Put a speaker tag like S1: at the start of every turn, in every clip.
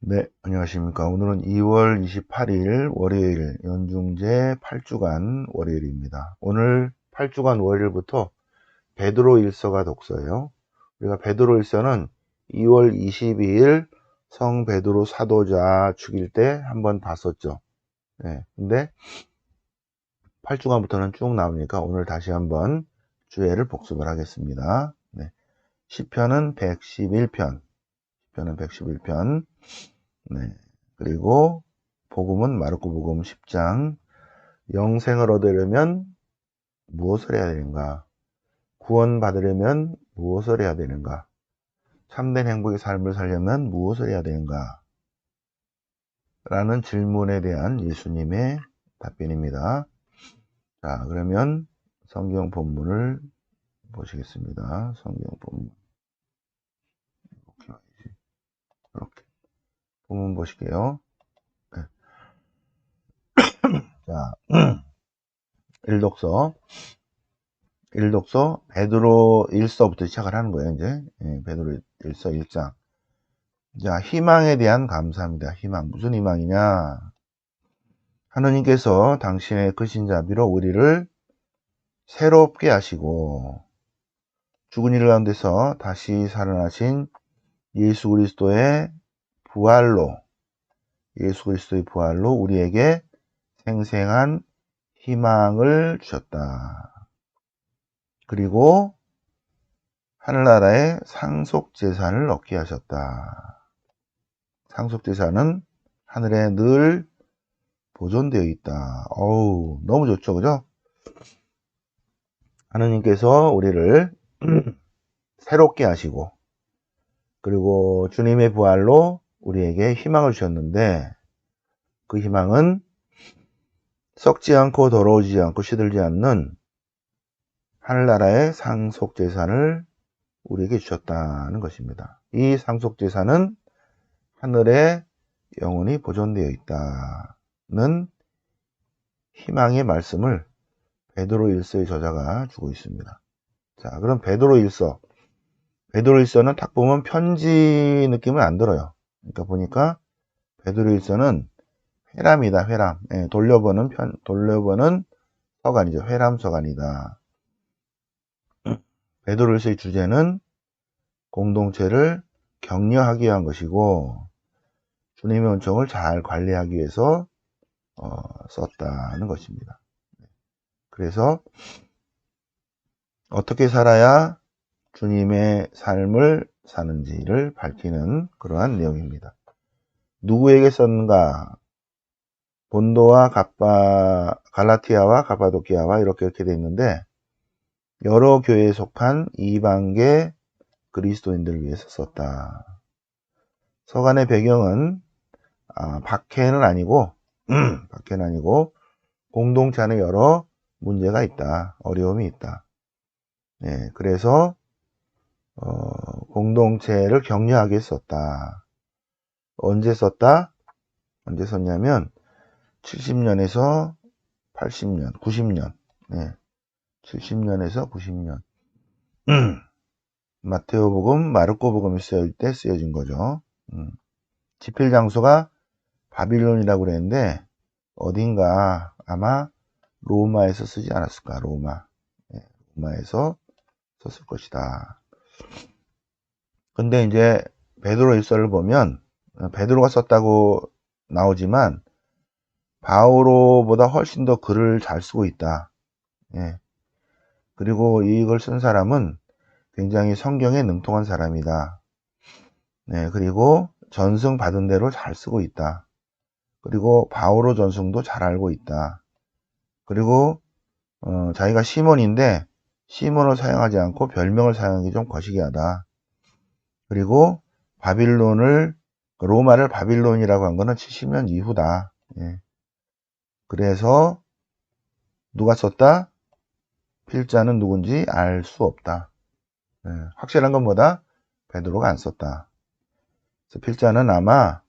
S1: 네, 안녕하십니까. 오늘은 2월 28일 월요일 연중제 8주간 월요일입니다. 오늘 8주간 월요일부터 베드로 일서가 독서예요. 우리가 베드로 일서는 2월 22일 성 베드로 사도자 죽일 때 한번 봤었죠. 네, 근데 8주간부터는 쭉 나오니까 오늘 다시 한번 주애를 복습을 하겠습니다. 네, 시편은 111편, 시 편은 111편, 네. 그리고 복음은 마르코 복음 10장 영생을 얻으려면 무엇을 해야 되는가? 구원 받으려면 무엇을 해야 되는가? 참된 행복의 삶을 살려면 무엇을 해야 되는가? 라는 질문에 대한 예수님의 답변입니다. 자, 그러면 성경 본문을 보시겠습니다. 성경 본문. 이렇게. 이렇게. 본문 보실게요. 네. 자, 일독서. 일독서 베드로 1서부터 시작을 하는 거예요, 이제. 예, 베드로 1서 1장. 자, 희망에 대한 감사합니다. 희망. 무슨 희망이냐? 하느님께서 당신의 크신 자비로 우리를 새롭게 하시고 죽은 일 가운데서 다시 살아나신 예수 그리스도의 부활로 예수 그리스도의 부활로 우리에게 생생한 희망을 주셨다. 그리고 하늘나라의 상속 재산을 얻게 하셨다. 상속 재산은 하늘에 늘 보존되어 있다. 어우, 너무 좋죠, 그죠? 하느님께서 우리를 새롭게 하시고, 그리고 주님의 부활로 우리에게 희망을 주셨는데, 그 희망은 썩지 않고 더러워지지 않고 시들지 않는 하늘나라의 상속재산을 우리에게 주셨다는 것입니다. 이 상속재산은 하늘에 영원히 보존되어 있다는 희망의 말씀을 베드로 일서의 저자가 주고 있습니다. 자, 그럼 베드로 일서. 베드로 일서는 딱 보면 편지 느낌은 안 들어요. 그러니까 보니까 베드로 일서는 회람이다, 회람. 예, 돌려보는 편, 돌려보는 서간이죠. 회람 서간이다. 베드로 일서의 주제는 공동체를 격려하기 위한 것이고 주님의 은총을 잘 관리하기 위해서 어, 썼다는 것입니다. 그래서 어떻게 살아야 주님의 삶을 사는지를 밝히는 그러한 내용입니다. 누구에게 썼는가? 본도와 가파, 갈라티아와 가파도키아와 이렇게 이렇게 되어 있는데 여러 교회에 속한 이방계 그리스도인들을 위해서 썼다. 서간의 배경은 아, 박해는 아니고 박해는 아니고 공동체 안에 여러 문제가 있다. 어려움이 있다. 네, 그래서 어, 공동체를 격려하게 썼다. 언제 썼다? 언제 썼냐면 70년에서 80년, 90년. 네. 70년에서 90년. 마테오복음, 마르코복음이 쓰여질 때 쓰여진 거죠. 음. 집필 장소가 바빌론이라고 그랬는데 어딘가 아마 로마에서 쓰지 않았을까? 로마. 네. 로마에서 썼을 것이다. 근데 이제 베드로 일서를 보면 베드로가 썼다고 나오지만 바오로보다 훨씬 더 글을 잘 쓰고 있다. 예. 그리고 이걸 쓴 사람은 굉장히 성경에 능통한 사람이다. 네, 그리고 전승 받은 대로 잘 쓰고 있다. 그리고 바오로 전승도 잘 알고 있다. 그리고 어, 자기가 시몬인데 시몬을 사용하지 않고 별명을 사용하기 좀 거시기하다. 그리고 바빌론을 로마를 바빌론이라고 한 거는 70년 이후다. 예. 그래서 누가 썼다? 필자는 누군지 알 수 없다. 예. 확실한 건 뭐다? 베드로가 안 썼다. 그래서 필자는 아마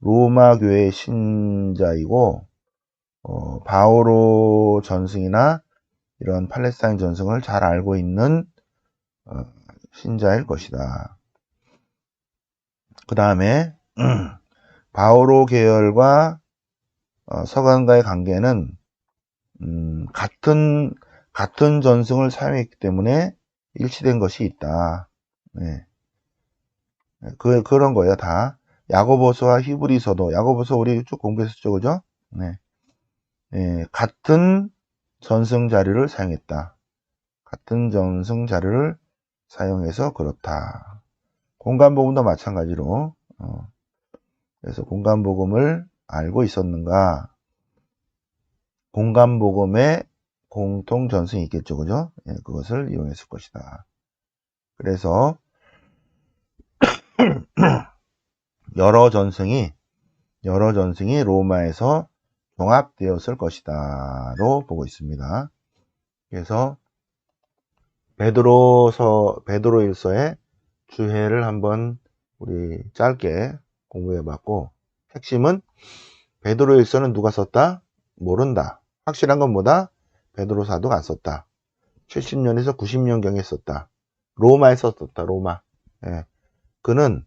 S1: 로마 교회의 신자이고 어, 바오로 전승이나 이런 팔레스타인 전승을 잘 알고 있는 어, 신자일 것이다. 그 다음에 바오로 계열과 어, 서간과의 관계는 음, 같은 같은 전승을 사용했기 때문에 일치된 것이 있다. 네. 그, 그런 거예요, 다. 야고보서와 히브리서도, 야고보서 우리 쭉 공부했었죠, 그죠? 네. 네. 같은 전승 자료를 사용했다. 같은 전승 자료를 사용해서 그렇다. 공간복음도 마찬가지로, 어, 그래서 공간복음을 알고 있었는가? 공간복음의 공통 전승이 있겠죠, 그죠? 예, 그것을 이용했을 것이다. 그래서 여러 전승이 여러 전승이 로마에서 종합되었을 것이다 로 보고 있습니다. 그래서 베드로서 베드로 일서의 주해를 한번 우리 짧게 공부해 봤고 핵심은 베드로 일서는 누가 썼다? 모른다. 확실한 건 뭐다? 베드로 사도가 안 썼다. 70년에서 90년경에 썼다. 로마에 썼다. 로마. 예. 그는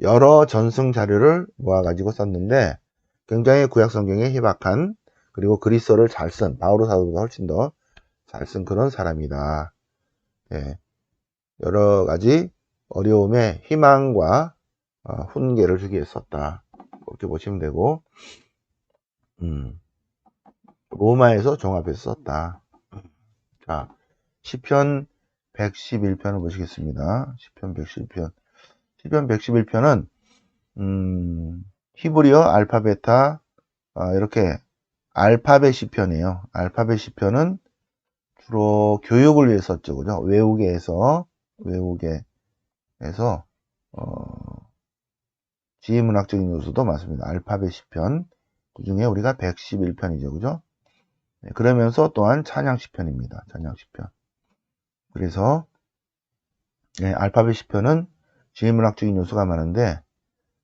S1: 여러 전승 자료를 모아가지고 썼는데 굉장히 구약 성경에 희박한 그리고 그리스어를 잘 쓴 바오로 사도보다 훨씬 더 잘 쓴 그런 사람이다. 예. 여러 가지 어려움에 희망과 어, 훈계를 주기 위해 썼다. 그렇게 보시면 되고, 음, 로마에서 종합해서 썼다. 자, 시편 111편을 보시겠습니다. 시편 111편. 시편 111편은 음, 히브리어 알파베타 아, 이렇게 알파벳 시편이에요. 알파벳 시편은 주로 교육을 위해 썼죠. 그죠? 외우게 해서 외우게 해서 어, 지휘문학적인 요소도 많습니다. 알파벳 시편 그 중에 우리가 111편이죠. 그죠? 네, 그러면서 또한 찬양 시편입니다. 찬양 시편. 그래서 네, 알파벳 시편은 지혜문학적인 요소가 많은데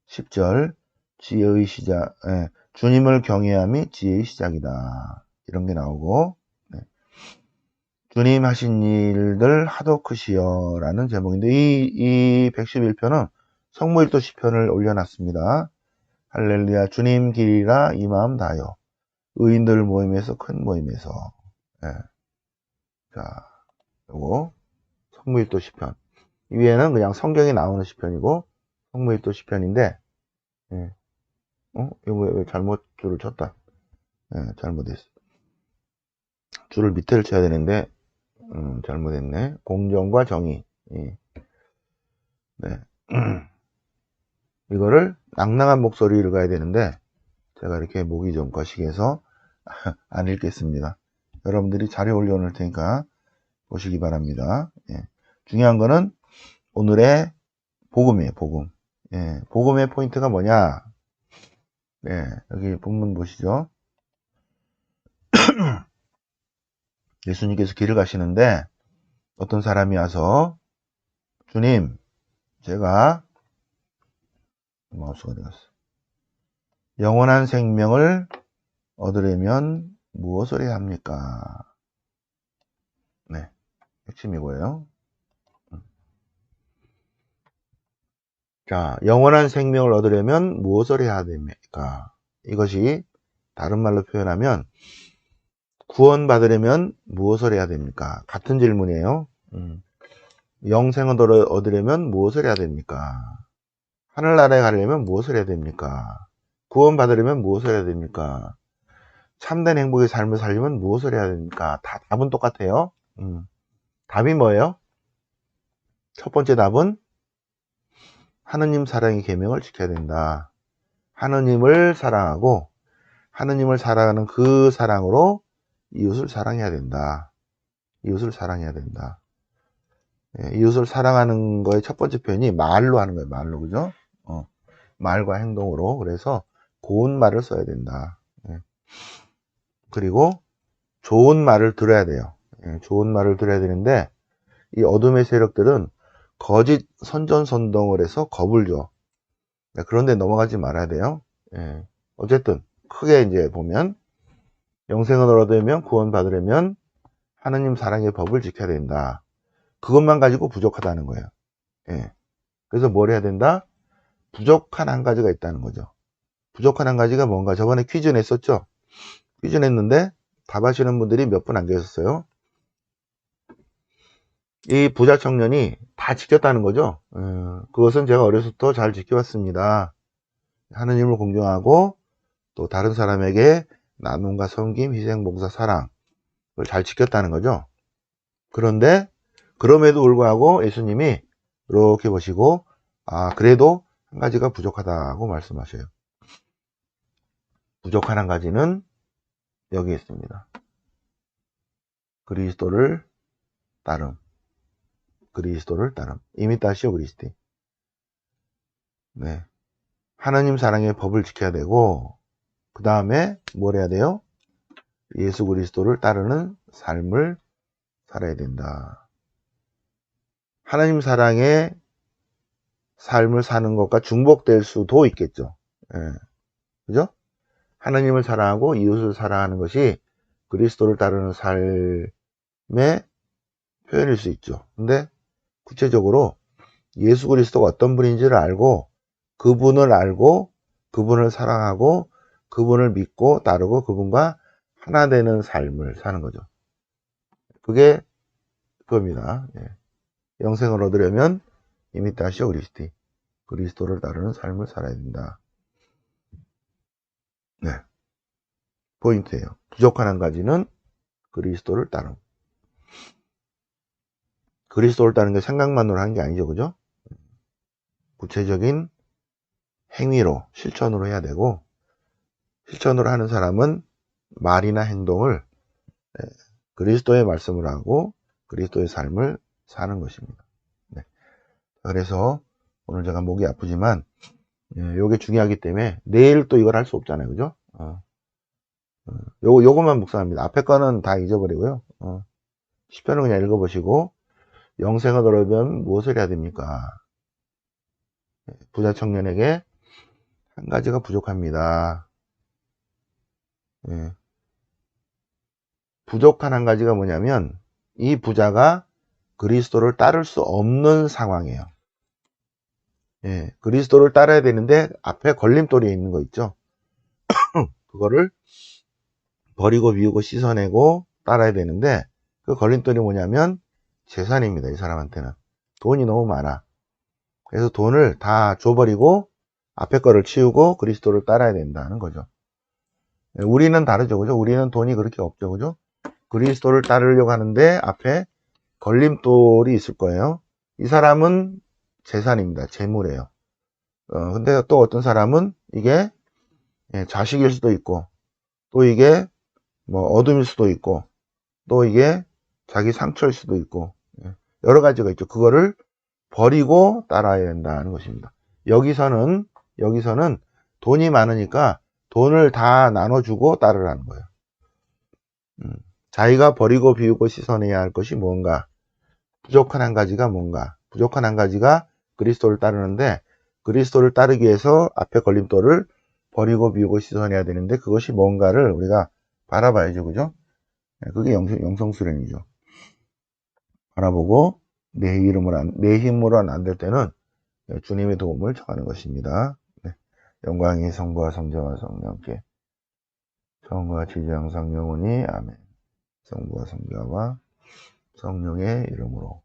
S1: 10절 지혜의 시작 예, 주님을 경외함이 지혜의 시작이다 이런 게 나오고 네. 주님 하신 일들 하도 크시어 라는 제목인데 이, 이 111편은 성무일도 시편을 올려놨습니다 할렐루야 주님 길이라 이 마음 다요 의인들 모임에서 큰 모임에서 예. 자 요거 성무일도 시편 위에는 그냥 성경에 나오는 시편이고 성무일도 시편인데 예. 어? 이거 왜, 왜 잘못 줄을 쳤다 예, 잘못했어 줄을 밑에를 쳐야 되는데 음, 잘못했네 공정과 정의 예. 네. 이거를 낭낭한 목소리를 가야 되는데 제가 이렇게 목이 좀 거시기해서 안 읽겠습니다 여러분들이 자료 올려놓을 테니까 보시기 바랍니다 예. 중요한 거는 오늘의 복음이에요, 복음. 예, 복음의 포인트가 뭐냐? 네, 여기 본문 보시죠. 예수님께서 길을 가시는데 어떤 사람이 와서 주님, 제가 마우스가 어디 갔어? 영원한 생명을 얻으려면 무엇을 해야 합니까? 네, 핵심이 뭐예요? 자, 영원한 생명을 얻으려면 무엇을 해야 됩니까? 이것이 다른 말로 표현하면 구원받으려면 무엇을 해야 됩니까? 같은 질문이에요. 음. 영생을 얻으려면 무엇을 해야 됩니까? 하늘나라에 가려면 무엇을 해야 됩니까? 구원받으려면 무엇을 해야 됩니까? 참된 행복의 삶을 살려면 무엇을 해야 됩니까? 다 답은 똑같아요. 음. 답이 뭐예요? 첫 번째 답은 하느님 사랑의 계명을 지켜야 된다. 하느님을 사랑하고 하느님을 사랑하는 그 사랑으로 이웃을 사랑해야 된다. 이웃을 사랑해야 된다. 예, 이웃을 사랑하는 거의 첫 번째 표현이 말로 하는 거예요. 말로 그죠? 어, 말과 행동으로 그래서 고운 말을 써야 된다. 예. 그리고 좋은 말을 들어야 돼요. 예, 좋은 말을 들어야 되는데 이 어둠의 세력들은 거짓 선전선동을 해서 겁을 줘. 네, 그런데 넘어가지 말아야 돼요. 예. 어쨌든 크게 이제 보면 영생을 얻으려면 구원받으려면 하느님 사랑의 법을 지켜야 된다. 그것만 가지고 부족하다는 거예요. 예. 그래서 뭘 해야 된다? 부족한 한 가지가 있다는 거죠. 부족한 한 가지가 뭔가 저번에 퀴즈 냈었죠? 퀴즈 냈는데 답하시는 분들이 몇 분 안 계셨어요. 이 부자 청년이 다 지켰다는 거죠. 어, 그것은 제가 어려서부터 잘 지켜왔습니다. 하느님을 공경하고 또 다른 사람에게 나눔과 섬김, 희생, 봉사, 사랑 그걸 잘 지켰다는 거죠. 그런데 그럼에도 불구하고 예수님이 이렇게 보시고 아 그래도 한 가지가 부족하다고 말씀하셔요. 부족한 한 가지는 여기 있습니다. 그리스도를 따름. 그리스도를 따름. 이미타시오 그리스티. 네. 하나님 사랑의 법을 지켜야 되고, 그 다음에 뭘 해야 돼요? 예수 그리스도를 따르는 삶을 살아야 된다. 하나님 사랑의 삶을 사는 것과 중복될 수도 있겠죠. 예. 그죠? 하나님을 사랑하고 이웃을 사랑하는 것이 그리스도를 따르는 삶의 표현일 수 있죠. 근데 구체적으로 예수 그리스도가 어떤 분인지를 알고 그분을 알고 그분을 사랑하고 그분을 믿고 따르고 그분과 하나 되는 삶을 사는 거죠. 그게 그겁니다. 예. 영생을 얻으려면 이미타시오 그리스티 그리스도를 따르는 삶을 살아야 된다. 네. 포인트예요. 부족한 한 가지는 그리스도를 따름. 그리스도를 따르는 게 생각만으로 하는 게 아니죠. 그죠? 구체적인 행위로, 실천으로 해야 되고, 실천으로 하는 사람은 말이나 행동을 그리스도의 말씀을 하고 그리스도의 삶을 사는 것입니다. 네. 그래서 오늘 제가 목이 아프지만 이게 중요하기 때문에 내일 또 이걸 할 수 없잖아요. 그죠? 어. 어. 요거, 요것만 묵상합니다. 앞에 거는 다 잊어버리고요. 어. 10편을 그냥 읽어보시고 영생을 얻으려면 무엇을 해야 됩니까? 부자 청년에게 한 가지가 부족합니다. 예. 부족한 한 가지가 뭐냐면 이 부자가 그리스도를 따를 수 없는 상황이에요. 예, 그리스도를 따라야 되는데 앞에 걸림돌이 있는 거 있죠. 그거를 버리고 비우고 씻어내고 따라야 되는데 그 걸림돌이 뭐냐면 재산입니다. 이 사람한테는 돈이 너무 많아. 그래서 돈을 다 줘버리고 앞에 거를 치우고 그리스도를 따라야 된다는 거죠. 예, 우리는 다르죠. 그죠? 우리는 돈이 그렇게 없죠. 그죠? 그리스도를 따르려고 하는데 앞에 걸림돌이 있을 거예요. 이 사람은 재산입니다. 재물이에요. 어, 근데 또 어떤 사람은 이게 예, 자식일 수도 있고, 또 이게 뭐 어둠일 수도 있고, 또 이게 자기 상처일 수도 있고, 예, 여러 가지가 있죠. 그거를 버리고 따라야 된다는 것입니다. 여기서는, 여기서는 돈이 많으니까 돈을 다 나눠주고 따르라는 거예요. 음, 자기가 버리고 비우고 씻어내야 할 것이 뭔가, 부족한 한 가지가 뭔가, 부족한 한 가지가 그리스도를 따르는데 그리스도를 따르기 위해서 앞에 걸림돌을 버리고 비우고 씻어내야 되는데 그것이 뭔가를 우리가 바라봐야죠. 그죠? 네, 그게 영성, 수련이죠 바라보고 내 이름으로 안, 내 힘으로는 안 될 때는 주님의 도움을 청하는 것입니다. 네. 영광이 성부와 성자와 성령께 성과 지지 항상 영원히 아멘. 성부와 성자와 성령의 이름으로